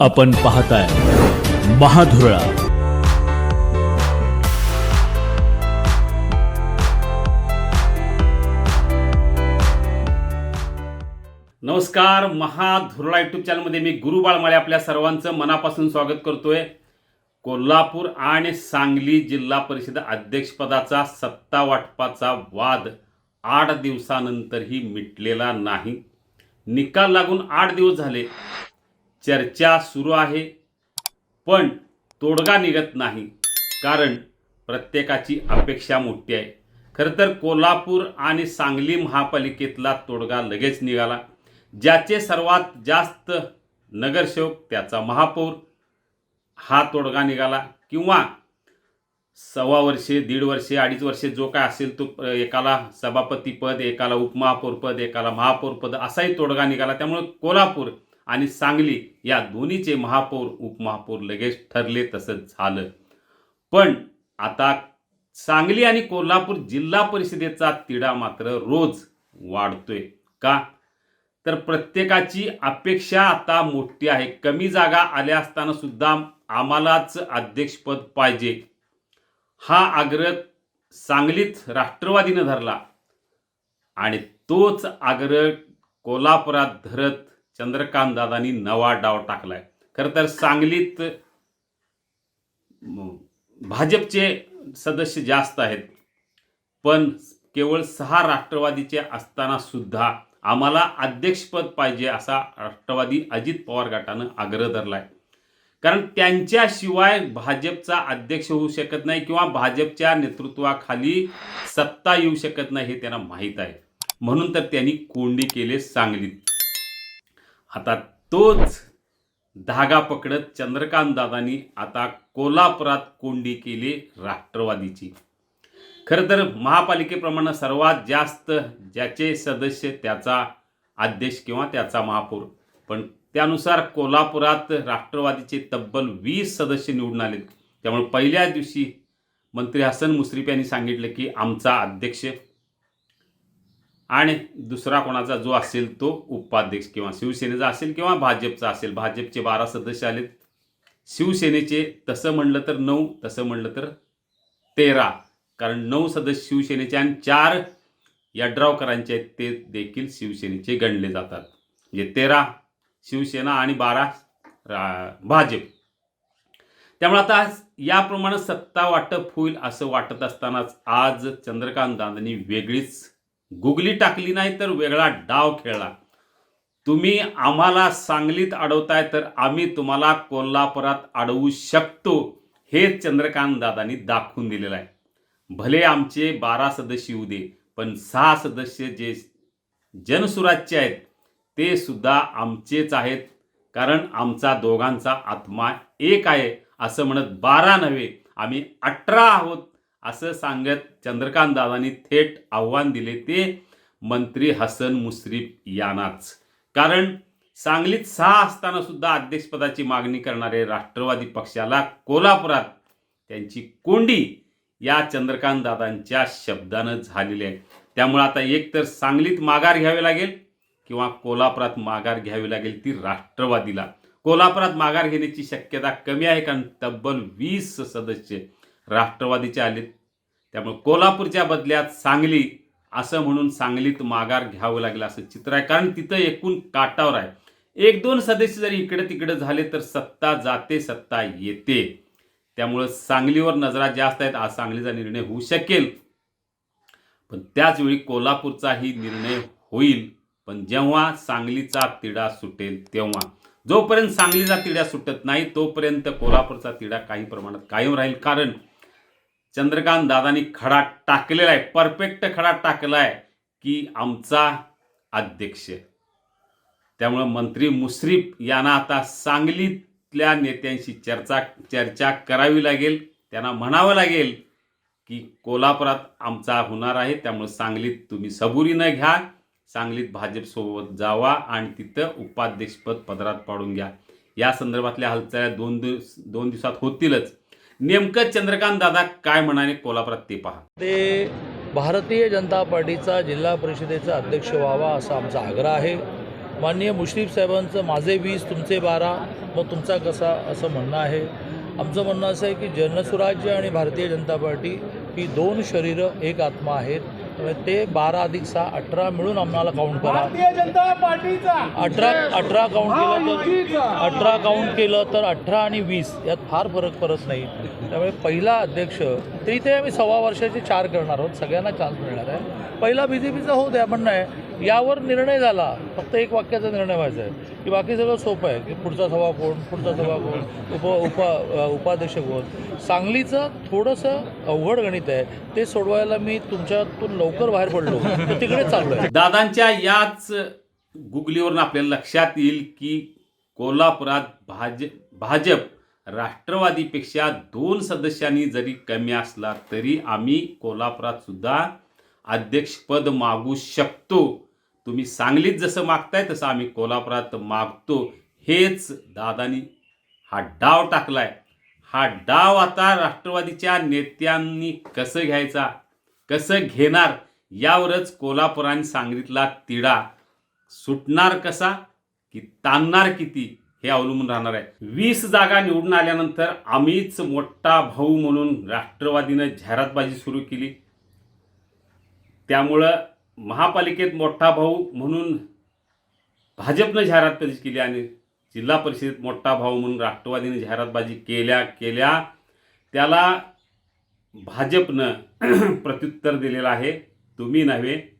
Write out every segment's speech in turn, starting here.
आपण पाहताय महाधुरळा. नमस्कार महाधुरळा युट्यूब चॅनलमध्ये मी गुरु बाळमाळे आपल्या सर्वांचं मनापासून स्वागत करतोय. कोल्हापूर आणि सांगली जिल्हा परिषद अध्यक्षपदाचा सत्ता वाटपाचा वाद आठ दिवसानंतरही मिटलेला नाही. निकाल लागून आठ दिवस झाले. चर्चा सुरू आहे. पण तोडगा निघत नाही. कारण प्रत्येकाची अपेक्षा मोठी आहे. खरं तर कोल्हापूर आणि सांगली महापालिकेतला तोडगा लगेच निघाला. ज्याचे सर्वात जास्त नगरसेवक त्याचा महापौर हा तोडगा निघाला. किंवा सव्वा वर्षे दीड वर्षे अडीच वर्षे जो काय असेल तो एकाला सभापतीपद एकाला उपमहापौरपद एकाला महापौरपद असाही तोडगा निघाला. त्यामुळे कोल्हापूर आणि सांगली या दोन्हीचे महापौर उपमहापौर लगेच ठरले तसंच झालं. पण आता सांगली आणि कोल्हापूर जिल्हा परिषदेचा तिढा मात्र रोज वाढतोय. का? तर प्रत्येकाची अपेक्षा आता मोठी आहे. कमी जागा आल्या असताना सुद्धा आम्हालाच अध्यक्षपद पाहिजे. हा आग्रह सांगलीत राष्ट्रवादीनं धरला. आणि तोच आग्रह कोल्हापुरात धरत चंद्रकांत दादांनी नवा डाव टाकलाय. खरं तर सांगलीत भाजपचे सदस्य जास्त आहेत पण केवळ सहा राष्ट्रवादीचे असताना सुद्धा आम्हाला अध्यक्षपद पाहिजे असा राष्ट्रवादी अजित पवार गटानं आग्रह धरलाय. कारण त्यांच्याशिवाय भाजपचा अध्यक्ष होऊ शकत नाही किंवा भाजपच्या नेतृत्वाखाली सत्ता येऊ शकत नाही हे त्यांना माहीत आहे. म्हणून तर त्यांनी कोंडी केले सांगलीत. आता तोच धागा पकडत चंद्रकांत दादांनी आता कोल्हापुरात कोंडी केली राष्ट्रवादीची. खरं तर महापालिकेप्रमाणे सर्वात जास्त ज्याचे सदस्य त्याचा अध्यक्ष किंवा त्याचा महापौर. पण त्यानुसार कोल्हापुरात राष्ट्रवादीचे तब्बल वीस सदस्य निवडून आले त्यामुळे पहिल्या दिवशी मंत्री हसन मुश्रीफ यांनी सांगितलं की आमचा अध्यक्ष आणि दुसरा कोणाचा जो असेल तो उपाध्यक्ष किंवा शिवसेनेचा असेल किंवा भाजपचा असेल. भाजपचे बारा सदस्य आलेत. शिवसेनेचे तसं म्हणलं तर नऊ तसं म्हणलं तर तेरा. कारण नऊ सदस्य शिवसेनेचे आणि चार यड्रावकरांचे आहेत ते देखील शिवसेनेचे गणले जातात. म्हणजे तेरा शिवसेना आणि बारा रा- भाजप. त्यामुळे आता याप्रमाणे सत्ता वाटप होईल असं वाटत असतानाच आज चंद्रकांत दादांनी वेगळीच गुगली टाकली नाही तर वेगळा डाव खेळला. तुम्ही आम्हाला सांगलीत अडवताय तर आम्ही तुम्हाला कोल्हापुरात अडवू शकतो हे चंद्रकांत दादांनी दाखवून दिलेलं आहे. भले आमचे बारा सदस्य येऊ दे पण सहा सदस्य जे जनसुराज्य आहेत ते सुद्धा आमचेच आहेत. कारण आमचा दोघांचा आत्मा एक आहे असं म्हणत बारा नव्हे आम्ही अठरा आहोत. असं सांगत चंद्रकांत दादांनी थेट आव्हान दिले ते मंत्री हसन मुश्रीफ यांनाच. कारण सांगलीत सहा असताना सुद्धा अध्यक्षपदाची मागणी करणारे राष्ट्रवादी पक्षाला कोल्हापुरात त्यांची कोंडी या चंद्रकांत दादांच्या शब्दानं झालेली आहे. त्यामुळे आता एकतर सांगलीत माघार घ्यावी लागेल किंवा कोल्हापुरात माघार घ्यावी लागेल ती राष्ट्रवादीला. कोल्हापुरात माघार घेण्याची शक्यता कमी आहे कारण तब्बल वीस सदस्य राष्ट्रवादीचे आलेत. त्यामुळे कोल्हापूरच्या बदल्यात सांगली असं म्हणून सांगलीत माघार घ्यावं लागेल असं चित्र आहे. कारण तिथं एकूण काटावर आहे. एक दोन सदस्य जरी इकडे तिकडे झाले तर सत्ता जाते सत्ता येते. त्यामुळं सांगलीवर नजरा जास्त आहेत. आज सांगलीचा निर्णय होऊ शकेल. पण त्याचवेळी कोल्हापूरचाही निर्णय होईल. पण जेव्हा सांगलीचा तिढा सुटेल तेव्हा. जोपर्यंत सांगलीचा तिढा सुटत नाही तोपर्यंत कोल्हापूरचा तिढा काही प्रमाणात कायम राहील. कारण चंद्रकांत दादांनी खडा टाकलेला आहे परफेक्ट खडा टाकला आहे की आमचा अध्यक्ष. त्यामुळं मंत्री मुश्रीफ यांना आता सांगलीतल्या नेत्यांशी चर्चा चर्चा करावी लागेल. त्यांना म्हणावं लागेल की कोल्हापुरात आमचा होणार आहे त्यामुळे सांगलीत तुम्ही सबुरीनं घ्या. सांगलीत भाजपसोबत जावा आणि तिथं उपाध्यक्षपद पदरात पाडून घ्या. या संदर्भातल्या हालचाली दोन दिवस दोन दिवसात होतीलच. नेमकं चंद्रकांत दादा काय म्हणाले? कोल्हापुरात ते पहा. ते भारतीय जनता पार्टीचा जिल्हा परिषदेचा अध्यक्ष व्हावा असा आमचा आग्रह आहे. माननीय मुश्रीफ साहेबांचं माझे वीस तुमचे बारा मग तुमचा कसा असं म्हणणं आहे? आमचं म्हणणं असं आहे की जनस्वराज्य आणि भारतीय जनता पार्टी ही दोन शरीरं एक आत्मा आहेत. ते बारा अधिक सहा अठरा मिळून आम्हाला काउंट करा. जनता पार्टीचा. अठरा अठरा काउंट केलं तर अठरा काउंट केलं तर अठरा आणि वीस यात फार फरक पडत नाही. त्यामुळे पहिला अध्यक्ष ते इथे आम्ही सव्वा वर्षाचे चार करणार आहोत सगळ्यांना चान्स मिळणार आहे. पहिला बी जे पीचा होऊ द्या पण नाही. यावर निर्णय झाला फक्त एक वाक्याचा निर्णय व्हायचा आहे की बाकी सगळं सोपं आहे की पुढचा सभा कोण पुढचा सभा कोण उप उपा उपाध्यक्ष कोण. सांगलीचं थोडंसं अवघड गणित आहे ते सोडवायला मी तुमच्यातून लवकर बाहेर पडलो तर तिकडे चाललो आहे दादांच्या याच गुगलीवरून आपल्याला लक्षात येईल की कोल्हापुरात भाज भाजप राष्ट्रवादीपेक्षा दोन सदस्यांनी जरी कमी असला तरी आम्ही कोल्हापुरात सुद्धा अध्यक्षपद मागू शकतो. तुम्ही सांगलीत जसं मागताय तसं आम्ही कोल्हापुरात मागतो. हेच दादानी हा डाव टाकलाय. हा डाव आता राष्ट्रवादीच्या नेत्यांनी कसं घ्यायचा कसं घेणार यावरच कोल्हापूर आणि सांगलीतला तिढा सुटणार कसा की ताणणार किती? हे अवलंबून राहणार आहे. वीस जागा निवडून आल्यानंतर आम्हीच मोठा भाऊ म्हणून राष्ट्रवादीनं जाहिरातबाजी सुरू केली. त्यामुळं महापालिकेत मोठा भाऊ म्हणून भाजपनं जाहिरातबाजी केली आणि जिल्हा परिषदेत मोठा भाऊ म्हणून राष्ट्रवादीने जाहिरातबाजी केल्या केल्या. त्याला भाजपनं प्रत्युत्तर दिलेलं आहे. तुम्ही नव्हे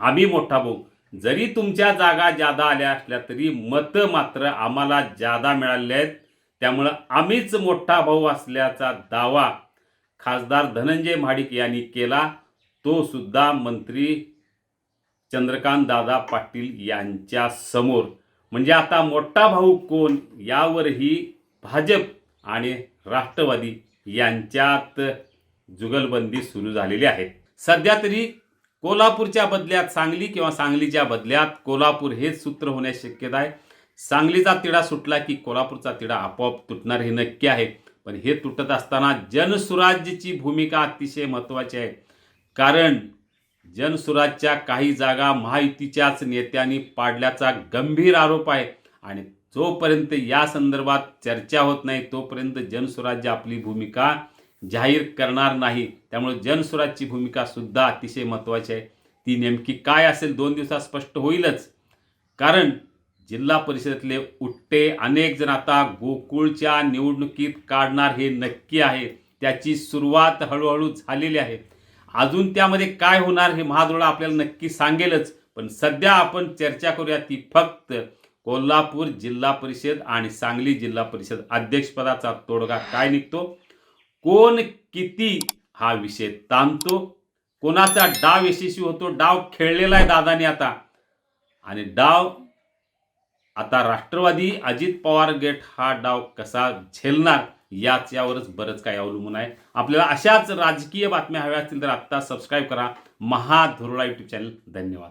आम्ही मोठा भाऊ. जरी तुमच्या जागा जादा आल्या असल्या तरी मतं मात्र आम्हाला जादा मिळाले आहेत त्यामुळं आम्हीच मोठा भाऊ असल्याचा दावा खासदार धनंजय महाडिक यांनी केला. तो सुद्धा मंत्री चंद्रकांत दादा पाटील यांच्या समोर. म्हणजे आता मोठा भाऊ कोण यावरही भाजप आणि राष्ट्रवादी यांच्यात जुगलबंदी सुरू झालेली आहे. सध्या तरी कोल्हापूरच्या बदल्यात सांगली किंवा सांगलीच्या बदल्यात कोल्हापूर हेच सूत्र होण्याची शक्यता आहे. सांगलीचा तिढा सुटला की कोल्हापूरचा तिढा आपोआप तुटणार हे नक्की आहे. पण हे तुटत असताना जनसुराज्यची भूमिका अतिशय महत्त्वाची आहे. कारण जनसुराज्यच्या काही जागा महायुतीच्याच नेत्यांनी पाडल्याचा गंभीर आरोप आहे. आणि जोपर्यंत या संदर्भात चर्चा होत नाही तोपर्यंत जनसुराज्य आपली भूमिका जाहीर करणार नाही. त्यामुळे जनसुराजची भूमिका सुद्धा अतिशय महत्त्वाची आहे. ती नेमकी काय असेल दोन दिवसात स्पष्ट होईलच. कारण जिल्हा परिषदेतले उट्टे अनेक जण आता गोकुळच्या निवडणुकीत काढणार हे नक्की आहे. त्याची सुरुवात हळूहळू झालेली आहे. अजून त्यामध्ये काय होणार हे महादोळा आपल्याला नक्की सांगेलच. पण सध्या आपण चर्चा करूया ती फक्त कोल्हापूर जिल्हा परिषद आणि सांगली जिल्हा परिषद अध्यक्षपदाचा तोडगा काय निघतो. कोण किती हा विषय ताणतो? कोणाचा डाव यशस्वी होतो? डाव खेळलेला आहे दादाने आता. आणि डाव आता राष्ट्रवादी अजित पवार गेट हा डाव कसा झेलणार? याच यावरच बरंच काही अवलंबून आहे. आपल्याला अशाच राजकीय बातम्या हव्या असतील तर आत्ता सबस्क्राईब करा. महाधुरळा यूट्यूब चॅनल धन्यवाद.